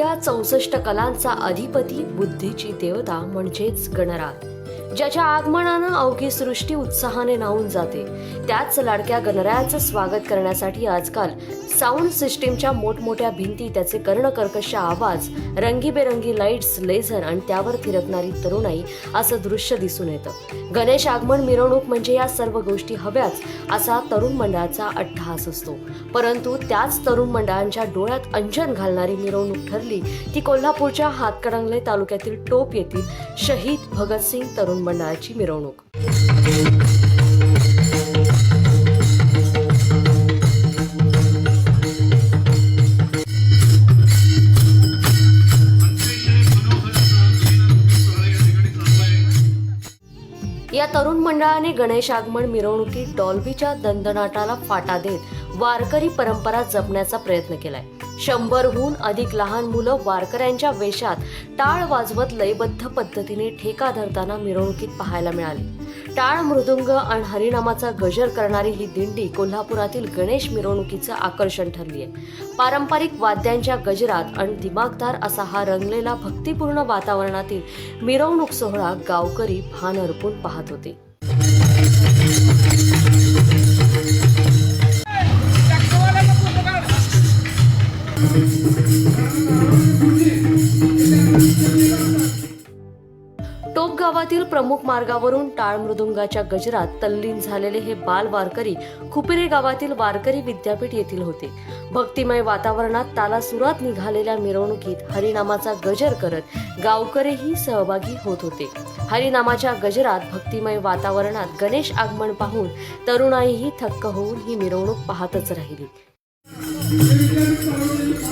त्या चौसष्ट कलांचा अधिपती बुद्धीची देवता म्हणजेच गणराज. ज्याच्या आगमनानं अवघी सृष्टी उत्साहाने न्हावून जाते. त्याच लाडक्या गणरायाचं स्वागत करण्यासाठी आजकाल साऊंड सिस्टीमच्या मोठमोठ्या भिंती त्याचे कर्णकर्कश आवाज रंगीबेरंगी लाईट्स लेझर आणि त्यावर थिरकणारी तरुणाई असं दृश्य दिसून येतं. गणेश आगमन मिरवणूक म्हणजे या सर्व गोष्टी हव्याच असा तरुण मंडळाचा अट्टहास असतो. परंतु त्याच तरुण मंडळांच्या डोळ्यात अंजन घालणारी मिरवणूक ठरली ती कोल्हापूरच्या हातकणंगले तालुक्यातील टोप येथील शहीद भगतसिंग तरुण मंडळाची मिरवणूक. या तरुण मंडळाने गणेश आगमन मिरवणुकीत डॉल्बीच्या दंदनाटाला फाटा देत वारकरी परंपरा जपण्याचा प्रयत्न केलाय. शंभरहून अधिक लहान मुलं वारकऱ्यांच्या वेशात टाळ वाजवत लयबद्ध पद्धतीने ठेका धरताना मिरवणुकीत पाहायला मिळाली. टाळ मृदुंग आणि हरिनामाचा गजर करणारी ही दिंडी कोल्हापुरातील गणेश मिरवणुकीचं आकर्षण ठरली आहे पारंपरिक वाद्यांच्या गजरात आणि दिमागदार असा हा रंगलेला भक्तिपूर्ण वातावरणातील मिरवणूक सोहळा गावकरी भान अर्पून पाहत होते. टोप गावातील प्रमुख मार्गावरून टाळ मृदुंगाच्या गजरात तल्लीन झालेले हे बाल वारकरी खुपिरे गावातील वारकरी विद्यापीठ येथील होते. भक्तिमय वातावरणात तालासुरात निघालेल्या मिरवणुकीत हरिनामाचा गजर करत गावकरीही सहभागी होत होते. हरिनामाच्या गजरात भक्तिमय वातावरणात गणेश आगमन पाहून तरुणाईही थक्क होऊन ही मिरवणूक पाहतच राहिली.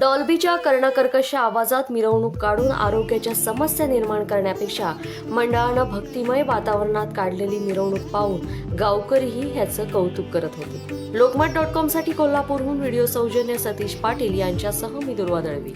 डॉल्बीच्या कर्णकर्कश आवाजात मिरवणूक काढून आरोग्याच्या समस्या निर्माण करण्यापेक्षा मंडळानं भक्तिमय वातावरणात काढलेली मिरवणूक पाहून गावकरीही ह्याचं कौतुक करत होते. लोकमत डॉट कॉमसाठी कोल्हापूरहून व्हिडिओ सौजन्य सतीश पाटील यांच्यासह मी दुर्वा दळवी.